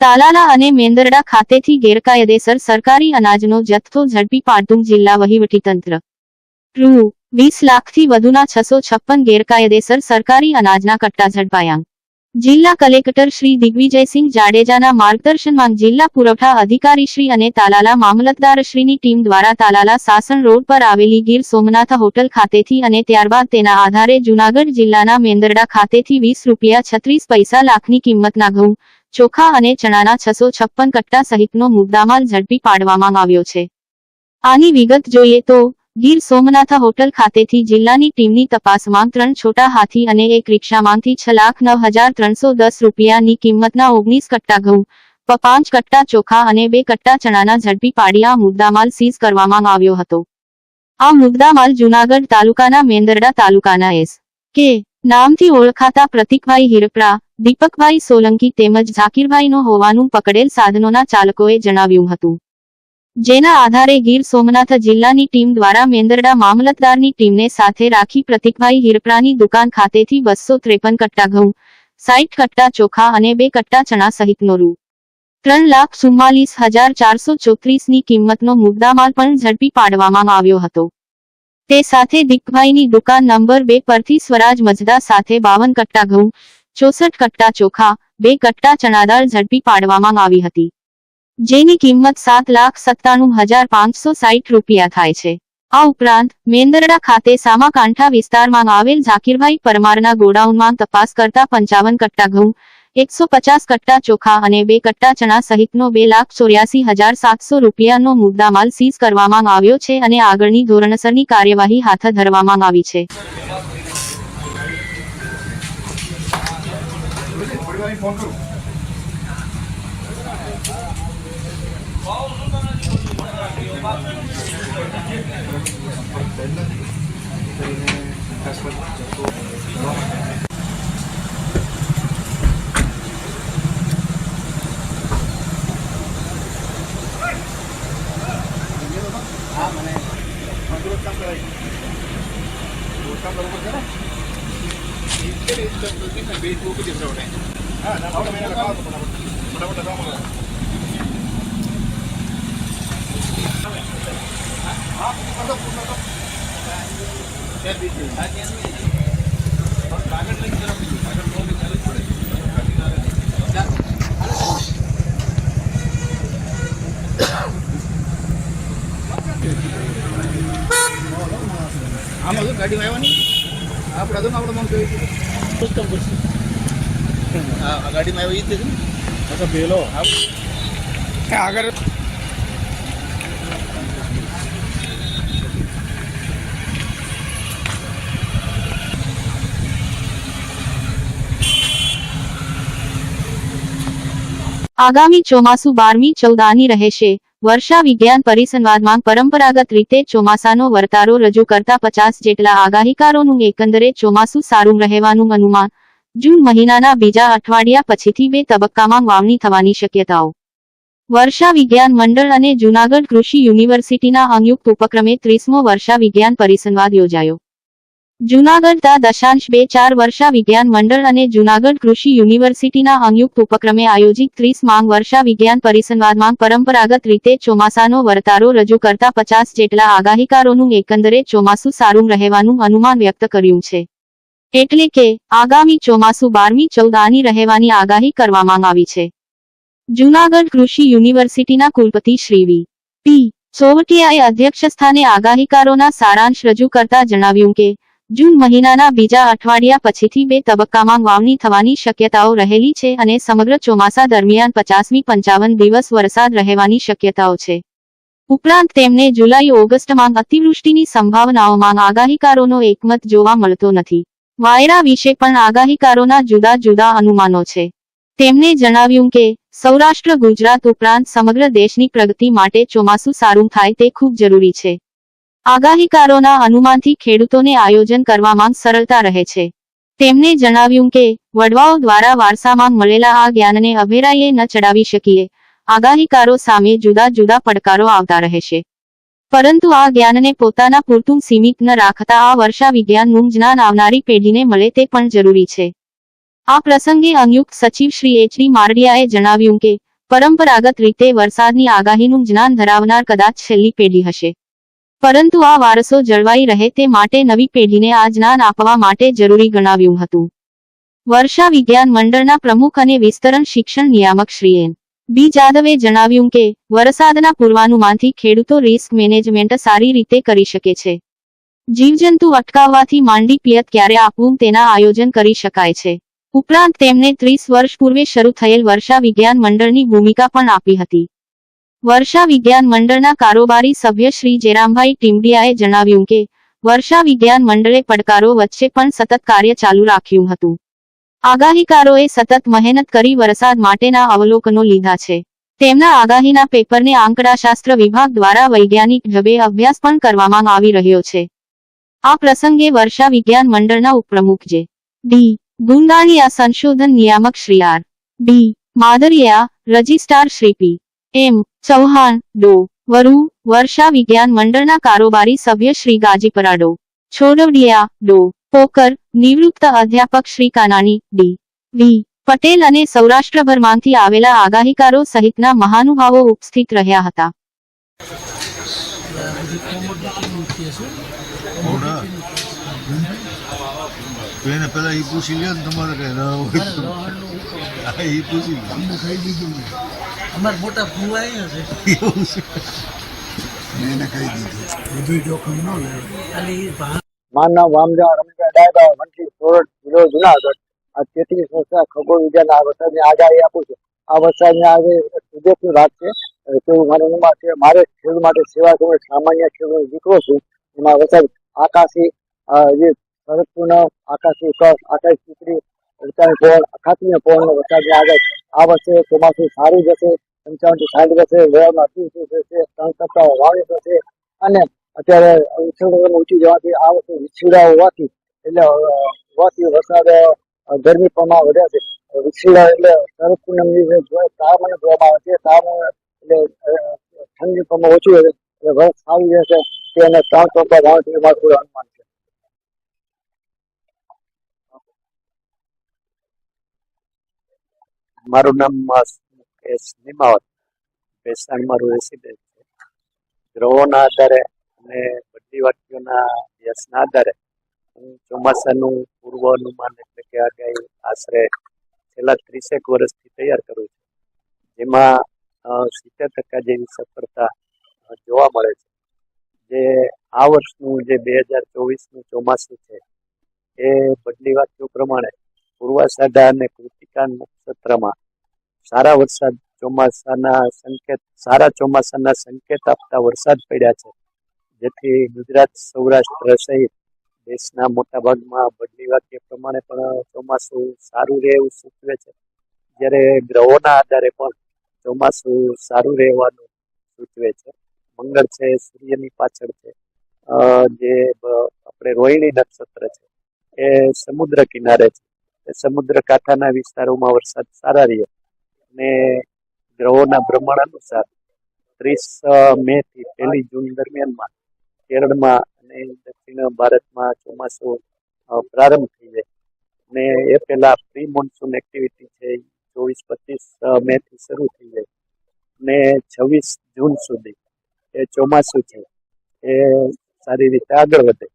તાલાલા અને મેંદરડા ખાતેથી ગેરકાયદેસર સરકારી અનાજનો જથ્થો ઝડપી પાડતું જિલ્લા વહીવટીતંત્ર. રૂ. વીસ લાખથી વધુના છસો છપ્પન ગેરકાયદેસર સરકારી અનાજના કટ્ટા ઝડપાયા. જિલ્લા કલેક્ટર શ્રી દિગ્વિજયસિંહ જાડેજાના માર્ગદર્શનમાં જિલ્લા પુરવઠા અધિકારી શ્રી અને તાલાલા મામલતદારશ્રીની ટીમ દ્વારા તાલાલા સાસણ રોડ પર આવેલી ગીર સોમનાથ હોટલ ખાતેથી અને ત્યારબાદ તેના આધારે જૂનાગઢ જિલ્લાના મેંદરડા ખાતેથી વીસ રૂપિયા છત્રીસ પૈસા લાખની કિંમતના ઘઉં, ચોખા અને ચણાના છસો છપ્પન કટ્ટા સહિતનો મુદ્દામાલ ઝડપી પાડવામાં આવ્યો છે. આની વિગત જોઈએ તો ગીર સોમનાથ હોટલ ખાતેથી જિલ્લાની ટીમની તપાસમાં ત્રણ છોટા હાથી અને એક રિક્ષામાંથી છ લાખ નવ હજાર ત્રણસો દસ રૂપિયાની કિંમતના ઓગણીસ કટ્ટા ઘઉં પાંચ કટ્ટા ચોખા અને બે કટ્ટા ચણાના ઝડપી પાડી મુદ્દામાલ સીઝ કરવામાં આવ્યો હતો. આ મુદ્દામાલ જૂનાગઢ તાલુકાના મેંદરડા તાલુકાના એસ. કે. નામથી ઓળખાતા પ્રતિકભાઈ હિરપરા, દીપકભાઈ સોલંકી તેમજ ઝાકીરભાઈનો હોવાનું પકડેલ સાધનોના ચાલકોએ જણાવ્યું હતું. જેના આધારે ગીર સોમનાથ જિલ્લાની ટીમ દ્વારા મેંદરડા મામલતદારની ટીમને સાથે રાખી પ્રતિકભાઈ હિરપરાની દુકાન ખાતેથી બસો ત્રેપન કટ્ટા ઘઉં, સાઈઠ કટ્ટા ચોખા અને બે કટ્ટા ચણા સહિતનો રૂ. ત્રણ લાખ ચુમ્માલીસ હજાર ચારસો ચોત્રીસની કિંમતનો મુદ્દામાલ પણ ઝડપી પાડવામાં આવ્યો હતો. તે સાથે દિકભાઈની દુકાન નંબર બે પરથી સ્વરાજ મજદા સાથે બાવન કટ્ટા ઘઉં, ચોસઠ કટ્ટા ચોખા, બે કટ્ટા ચણાદાળ ઝડપી પાડવામાં આવી હતી. જેની કિંમત સાત લાખ સત્તાણું હજાર પાંચસો સાઈઠ રૂપિયા થાય છે. આ ઉપરાંત, મેંદરડા ખાતે સામાકાંઠા વિસ્તારમાં આવેલ ઝાકીરભાઈ પરમારના ગોડાઉનમાં તપાસ કરતા પંચાવન કટ્ટા ઘઉં, એકસો પચાસ કટ્ટા ચોખા અને બે કટ્ટા ચણા સહિતનો બે લાખ ચોર્યાસી હજાર સાતસો રૂપિયાનો મુદ્દામાલ સીઝ કરવામાં આવ્યો છે અને આગળની ધોરણસરની કાર્યવાહી હાથ ધરવામાં આવી છે. Ah, mana? Mantul tak berani. Mantul tak berani. Ini kerja untuk kita. Bintu kita berani. Ah, nak apa mana? Kau tu pun ada. Pada pada sama. આમાં શું ગાડીમાં આવવાની આપણે હતું આપણે મગ જોયું હા આ ગાડીમાં આવ્યો એ જ પેલો. આગળ આગામી ચોમાસું બારમી ચૌદાની રહેશે. વર્ષા વિજ્ઞાન પરિસંવાદમાં પરંપરાગત રીતે ચોમાસાનો વર્તારો રજૂ કરતા પચાસ જેટલા આગાહીકારોનું એકંદરે ચોમાસું સારું રહેવાનું અનુમાન. જૂન મહિનાના બીજા અઠવાડિયા પછીથી બે તબક્કામાં વાવણી થવાની શક્યતાઓ. વર્ષા વિજ્ઞાન મંડળ અને જૂનાગઢ કૃષિ યુનિવર્સિટીના સંયુક્ત ઉપક્રમે ત્રીસમો વર્ષા વિજ્ઞાન પરિસંવાદ યોજાયો. જૂનાગઢ દશાંશ બે ચાર વર્ષા વિજ્ઞાન મંડળ અને જૂનાગઢ કૃષિ યુનિવર્સિટીના સંયુક્ત ઉપક્રમે આયોજિત ત્રીસ માંગ વર્ષા વિજ્ઞાન પરિસંવાદમાં પરંપરાગત રીતે ચોમાસાનો વર્તારો રજૂ કરતા પચાસ જેટલા આગાહીકારોનું એકંદરે ચોમાસું સારું રહેવાનું અનુમાન વ્યક્ત કર્યું છે. એટલે કે, આગામી ચોમાસું બારમી ચૌદ આની રહેવાની આગાહી કરવામાં આવી છે. જૂનાગઢ કૃષિ યુનિવર્સિટીના કુલપતિ શ્રી વી. પી. અધ્યક્ષ સ્થાને આગાહીકારોના સારાંશ રજૂ કરતા જણાવ્યું કે જૂન મહિનાના બીજા અઠવાડિયા પછીથી બે તબક્કામાં વાવણી થવાની શક્યતાઓ રહેલી છે અને સમગ્ર ચોમાસા દરમિયાન પચાસમી પંચાવન દિવસ વરસાદ રહેવાની શક્યતાઓ છે. ઉપરાંત તેમને જુલાઈ ઓગસ્ટમાં અતિવૃષ્ટિની સંભાવનાઓમાં આગાહીકારોનો એકમત જોવા મળતો નથી. વાયરા વિશે પણ આગાહીકારોના જુદા જુદા અનુમાનો છે. તેમણે જણાવ્યું કે, સૌરાષ્ટ્ર, ગુજરાત ઉપરાંત સમગ્ર દેશની પ્રગતિ માટે ચોમાસું સારું થાય તે ખૂબ જરૂરી છે. આગાહીકારોના અનુમાનથી ખેડૂતોને આયોજન કરવામાં સરળતા રહે છે. તેમણે જણાવ્યું કે, વડવાઓ દ્વારા વારસામાં મળેલા આ જ્ઞાનને અભેરાઈએ ન ચડાવી શકીએ. આગાહીકારો સામે જુદા જુદા પડકારો આવતા રહેશે પરંતુ આ જ્ઞાનને પોતાના પૂરતું સીમિત ન રાખતા આ વર્ષા વિજ્ઞાનનું જ્ઞાન આવનારી પેઢીને મળે તે પણ જરૂરી છે. આ પ્રસંગે સંયુક્ત સચિવ શ્રી એચ ડી મારડિયાએ જણાવ્યું કે, પરંપરાગત રીતે વરસાદની આગાહીનું જ્ઞાન ધરાવનાર કદાચ છેલ્લી પેઢી હશે. પરંતુ આ વારસો જળવાઈ રહે તે માટે નવી પેઢીને આ જ્ઞાન આપવા માટે જરૂરી ગણાવ્યું હતું. વર્ષા વિજ્ઞાન મંડળના પ્રમુખ અને વિસ્તરણ શિક્ષણ નિયામક શ્રી એન. બી. જાદવે જણાવ્યું કે, વરસાદના પૂર્વાનુમાનથી ખેડૂતો રિસ્ક મેનેજમેન્ટ સારી રીતે કરી શકે છે. જીવજંતુ અટકાવવાથી માંડી પિયત ક્યારે આપવું તેના આયોજન કરી શકાય છે. ઉપરાંત તેમણે ત્રીસ વર્ષ પૂર્વે શરૂ થયેલ વર્ષા વિજ્ઞાન મંડળની ભૂમિકા પણ આપી હતી. વર્ષા વિજ્ઞાન મંડળના કારોબારી સભ્ય શ્રી જેરામભાઈ ટીમડિયાએ જણાવ્યું કે, વર્ષા વિજ્ઞાન મંડળે પડકારો વચ્ચે પણ સતત કાર્ય ચાલુ રાખ્યું હતું. આગાહીકારોએ સતત મહેનત કરી વરસાદ માટેના અવલોકનો લીધા છે. તેમના આગાહીના પેપરને આંકડાશાસ્ત્ર વિભાગ દ્વારા વૈજ્ઞાનિક ઢબે અભ્યાસ પણ કરવામાં આવી રહ્યો છે. આ પ્રસંગે વર્ષા વિજ્ઞાન મંડળના ઉપપ્રમુખ જે. ડી. ગુંદાણીયા સંશોધન નિયામક Shri R. D. Madariya, registrar Shri P. M, Chauhan, ડો, વરુ, વર્ષા વિજ્ઞાન મંડળના કારોબારી સભ્ય શ્રી ગાજીપરાડો, છોડવડિયા, ડો, પોકર, નિવૃત્ત અધ્યાપક શ્રી કાનાણી, ડી, વી, પટેલ અને સૌરાષ્ટ્રભરમાંથી આવેલા આગાહીકારો સહિતના મહાનુભાવો ઉપસ્થિત રહ્યા હતા પૂછી લે તમારે કઈ પૂછી. અમારા મોટા ભૂવા આવ્યા છે. એવું છે. મેં એને કહી દીધું. બધું જોખમ ન લેવાય અને એ ભા- મારું નામ વામજા રમજા ડાયબા વંશી સોરઠ જિલ્લો જુનાગઢ. આ તેત્રીસ વર્ષના ખગોળ વિજ્ઞાન આ વરસાદની આગાહી આપું છું. આ વરસાદની આજે સુદેશની વાત છે. તેવું મારી ઉંમર છે મારે ખેડૂત માટે સેવા કરવું સામાન્ય ખેડૂત દીકરો છું. એમાં વરસાદ આકાશી જે શરદપૂર્ણ આકાશી કસ આકાશ ચીતરી અડતાલીસ પવન અખાતીય પવનનો વરસાદની આગાહી. આ વર્ષે ચોમાસું સારું જશે. પંચાવન સાઠ જશે વેળામાં શું છે ત્રણ સપ્તાહ વાવણી થશે અને અત્યારે ઉછળવામાં ઊંચી જવાથી આ વખતે વિછીડા હોવાથી એટલે હોવાથી વરસાદ ગરમી પ્રમાણ વધ્યા છે. વિછીડા એટલે શરદ પૂનમ જો- જોવામાં આવે છે. તાપમાન એટલે ઠંડી પ્રમાણ ઓછું હોય એટલે વરસ સારું રહેશે તે અને ત્રણ ચોપા મારું થોડું અનુમાન છે. મારું નામ મુકેશ નિમાવત ભેસાણ મારું રેસિડેન્ટ છે ગ્રહોના આધારે અને બધી વાક્યોના વ્યસના આધારે હું ચોમાસાનું પૂર્વ અનુમાન એટલે કે આગાહી આશરે છેલ્લા ત્રીસેક વર્ષથી તૈયાર કરું છું જેમાં સિત્તેર ટકા જેવી સફળતા જોવા મળે છે જે આ વર્ષનું જે બે હજાર ચોવીસનું ચોમાસું છે એ બદલી વાક્યો પ્રમાણે પૂર્વાષાઢા અને કૃતિકા નક્ષત્રમાં સારા વરસાદ ચોમાસાના સંકેત, સારા ચોમાસાના સંકેત આપતા વરસાદ પડ્યા છે. જેથી ગુજરાત, સૌરાષ્ટ્ર સહિત દેશના મોટા ભાગમાં બદલી વાક્ય પ્રમાણે પણ ચોમાસું સારું રહે એવું સૂચવે છે. જ્યારે ગ્રહોના આધારે પણ ચોમાસું સારું રહેવાનું સૂચવે છે. મંગળ છે, સૂર્યની પાછળ છે. જે આપણે રોહિણી નક્ષત્ર છે, એ સમુદ્ર કિનારે છે. સમુદ્ર કાંઠાના વિસ્તારોમાં વરસાદ સારા રહે. અને ગ્રહોના ભ્રમણ અનુસાર ત્રીસ મે થી પહેલી જૂન દરમિયાનમાં કેરળમાં અને દક્ષિણ ભારતમાં ચોમાસું પ્રારંભ થઈ જાય. અને એ પહેલા પ્રી મોન્સૂન એક્ટિવિટી છે ચોવીસ, પચીસ મે થી શરૂ થઈ જાય. અને છવ્વીસ જૂન સુધી એ ચોમાસું છે. એ સારી રીતે આગળ વધે.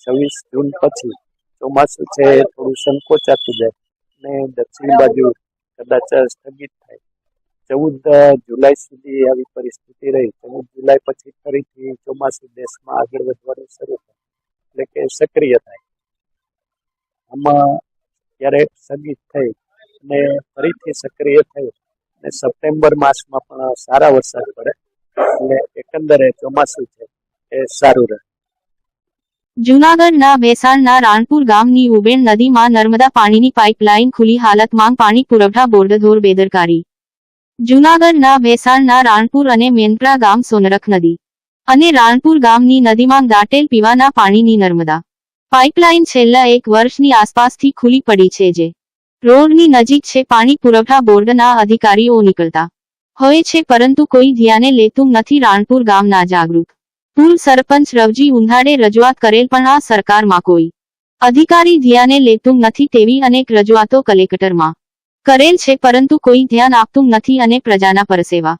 છવ્વીસ જૂન પછી ચોમાસું છે થોડું સંકોચાતું જાય. અને દક્ષિણ બાજુ કદાચ સ્થગિત થાય. ચૌદ જુલાઈ સુધી આવી પરિસ્થિતિ રહી. ચૌદ જુલાઈ પછી ફરીથી ચોમાસું દેશમાં આગળ વધવાનું શરૂ થાય. એટલે કે સક્રિય થાય. આમાં ત્યારે સ્થગિત થઈ અને ફરીથી સક્રિય થઈ અને સપ્ટેમ્બર માસમાં પણ સારા વરસાદ પડે, એટલે એકંદરે ચોમાસું છે એ સારું રહે. જૂનાગઢના ભેસાણના રાણપુર ગામની ઉબેણ નદીમાં નર્મદા પાણીની પાઇપલાઇન ખુલી હાલતમાં પાણી પુરવઠા બોર્ડ ધોર બેદરકારી. જૂનાગઢના ભેસાણના રાણપુર અને મેનપરા ગામ સોનરખ નદી અને રાણપુર ગામની નદીમાં દાટેલ પીવાના પાણીની નર્મદા પાઇપલાઇન છેલ્લા એક વર્ષની આસપાસથી ખુલી પડી છે જે રોડની નજીક છે. પાણી પુરવઠા બોર્ડના અધિકારીઓ નીકળતા હોય છે, પરંતુ કોઈ ધ્યાને લેતું નથી. રાણપુર ગામના જાગૃત પૂર્વ સરપંચ રવજી ઉંધાડે રજૂઆત કરેલ પણ આ સરકારમાં કોઈ અધિકારી ધ્યાને લેતું નથી તેવી અનેક રજૂઆતો કલેક્ટરમાં કરેલ છે, પરંતુ કોઈ ધ્યાન આપતું નથી અને પ્રજાના પરસેવા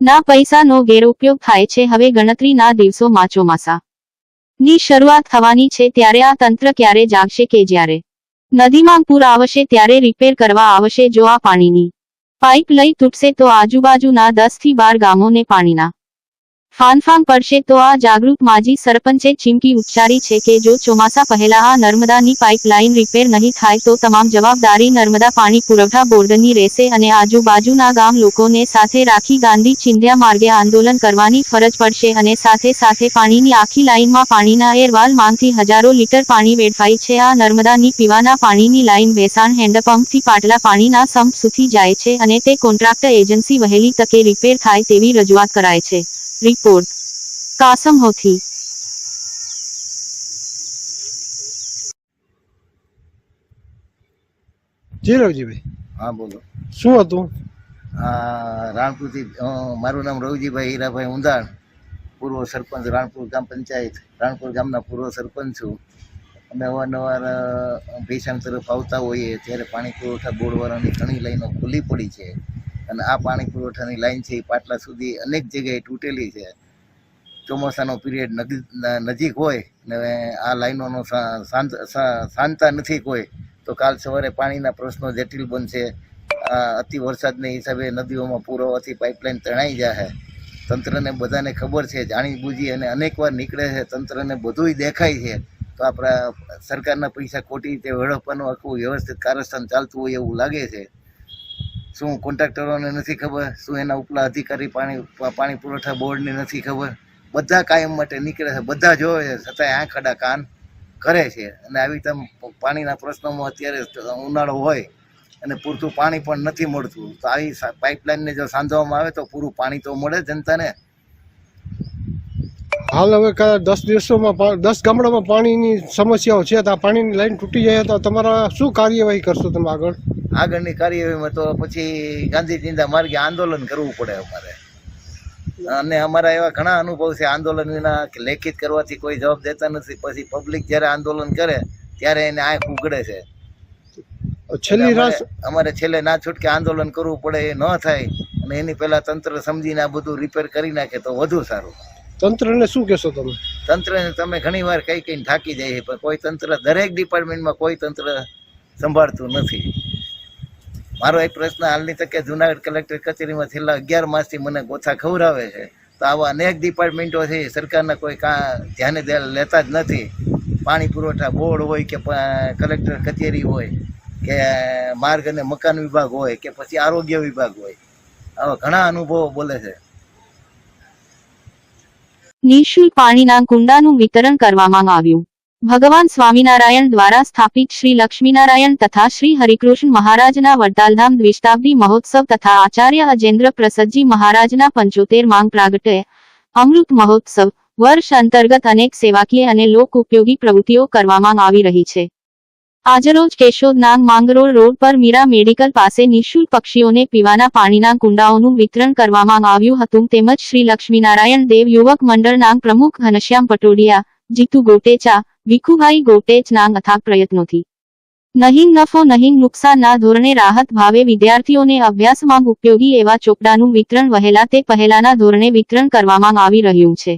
ના પૈસાનો ગેરઉપયોગ થાય છે. હવે ગણતરીના દિવસો ચોમાસા ની શરૂઆત થવાની છે, ત્યારે આ તંત્ર ક્યારે જાગશે કે જ્યારે નદીમાં પૂર આવશે, ત્યારે રિપેર કરવા આવશે? જો આ પાણીની પાઇપ લઈ તૂટશે, તો આજુબાજુના દસથી બાર ગામોને પાણીના ફાનફાન પડશે તો આ જાગૃત માજી સરપંચે ચીમકી ઉચ્ચારી છે કે જો ચોમાસા પહેલા આ નર્મદાની પાઇપલાઇન રિપેર નહીં થાય તો તમામ જવાબદારી નર્મદા પાણી પુરવઠા બોર્ડની રહેશે અને આજુબાજુના ગામ લોકોને સાથે રાખી ગાંધી ચિંધ્યા માર્ગે આંદોલન કરવાની ફરજ પડશે અને સાથે સાથે પાણીની આખી લાઇનમાં પાણીના એરવાલ માંગથી હજારો લીટર પાણી વેડફાય છે. આ નર્મદાની પીવાના પાણીની લાઇન ભેસાણ હેન્ડપંપથી પાટલા પાણીના સંપ સુધી જાય છે અને તે કોન્ટ્રાક્ટર એજન્સી વહેલી તકે રિપેર થાય તેવી રજૂઆત કરાય છે. રિપોર્ટ કાસમ હોથી જીરવજીભાઈ હા બોલો. શું હતું? રાણપુરથી મારું નામ રવજીભાઈ હીરાભાઈ ઉંધાણ પૂર્વ સરપંચ રાણપુર ગ્રામ પંચાયત રાણપુર ગામના પૂર્વ સરપંચ છું. અમે અવારનવાર ભીષણ તરફ આવતા હોઈએ ત્યારે પાણી પુરવઠા બોર્ડવાળાની ઘણી લાઈનો ખુલ્લી પડી છે. અને આ પાણી પુરવઠાની લાઇન છે એ પાટલા સુધી અનેક જગ્યાએ તૂટેલી છે. ચોમાસાનો પીરિયડ નજીક હોય ને આ લાઈનોનો શા- શાંતા નથી કોઈ, તો કાલ સવારે પાણીના પ્રશ્નો જટિલ બનશે. અતિ વરસાદને હિસાબે નદીઓમાં પૂર આવવાથી પાઇપલાઇન તણાઈ જાય તંત્રને બધાને ખબર છે, જાણી બૂજી અને અનેકવાર નીકળે છે, તંત્રને બધુંય દેખાય છે. તો આપણા સરકારના પૈસા ખોટી રીતે વેડફવાનું આખું વ્યવસ્થિત કારસ્થાન ચાલતું હોય એવું લાગે છે. શું કોન્ટ્રાક્ટરોને નથી ખબર, શું એના ઉપલા અધિકારી પાણી પાણી પુરવઠા બોર્ડને નથી ખબર. બધા કાયમ માટે નીકળે છે, બધા જોવે છે, છતાંય આંખ આડા કાન કરે છે. અને આવી રીતે પાણીના પ્રશ્નોમાં અત્યારે ઉનાળો હોય અને પૂરતું પાણી પણ નથી મળતું. તો આવી પાઇપલાઇનને જો સાંધવામાં આવે તો પૂરું પાણી તો મળે જનતાને. હાલ હવે દસ દિવસોમાં દસ ગામડામાં પાણીની સમસ્યાઓ છે, તો આ પાણીની લાઈન તૂટી જાય તો તમારા શું કાર્યવાહી કરશો તમે આગળ? આગળની કાર્યવાહીમાં તો પછી ગાંધી ચિંતા માર્ગે આંદોલન કરવું પડે અમારે. અને અમારા એવા ઘણા અનુભવ છે આંદોલન વિના લેખિત કરવાથી કોઈ જવાબ દેતા નથી. પછી પબ્લિક જ્યારે આંદોલન કરે ત્યારે એને આંખ ઉગડે છે. છેલ્લી રાત અમારે- અમારે છેલ્લે ના છૂટકે આંદોલન કરવું પડે એ ન થાય. અને એની પહેલા તંત્ર સમજીને આ બધું રિપેર કરી નાખે તો વધુ સારું. તંત્રને શું કહેશો તમે? તંત્રને તમે ઘણી વાર કઈ કઈ થાકી જાય પણ કોઈ તંત્ર દરેક ડિપાર્ટમેન્ટમાં કોઈ તંત્ર સંભાળતું નથી. મારો એક પ્રશ્ન હાલની તકે જુનાગઢ કલેક્ટર કચેરીમાં છેલ્લા અગિયાર માસથી મને ગોથા ખવડાવે છે. તો આવા અનેક ડિપાર્ટમેન્ટોથી સરકારના કોઈ કા, ધ્યાને લેતા જ નથી. પાણી પુરવઠા બોર્ડ હોય કે કલેક્ટર કચેરી હોય કે માર્ગ અને મકાન વિભાગ હોય કે પછી આરોગ્ય વિભાગ હોય. આવા ઘણા અનુભવો બોલે છે. નિઃશુલ્ક પાણીના કુંડાનું વિતરણ કરવામાં આવ્યું. ભગવાન સ્વામિનારાયણ દ્વારા સ્થાપિત શ્રી લક્ષ્મીનારાયણ તથા શ્રી હરિકૃષ્ણ મહારાજના વડતાલધામ દ્વિશતાબ્દી મહોત્સવ તથા આચાર્ય અજેન્દ્ર પ્રસદજી મહારાજના પંચોતેર માંગ પ્રાગટે અમૃત મહોત્સવ, વર્ષ અંતર્ગત અનેક સેવાકીય અને લોક ઉપયોગી પ્રવૃત્તિઓ કરવામાં આવી રહી છે. આજરોજ કેશોદ નાગ માંગરોળ રોડ પર મીરા મેડિકલ પાસે નિઃશુલ્ક પક્ષીઓને પીવાના પાણીના કુંડાઓનું વિતરણ કરવામાં આવ્યું હતું. તેમજ શ્રી લક્ષ્મીનારાયણ દેવ યુવક મંડળના પ્રમુખ ઘનશ્યામ પટોડિયા જીતુ ગોટેચા વિખુભાઈ ગોટેચના અથાગ પ્રયત્નોથી. નહીં નફો નહીં નુકસાનના ધોરણે રાહત ભાવે વિદ્યાર્થીઓને અભ્યાસમાં ઉપયોગી એવા ચોપડાનું વિતરણ વહેલા તે પહેલાના ધોરણે વિતરણ કરવામાં આવી રહ્યું છે.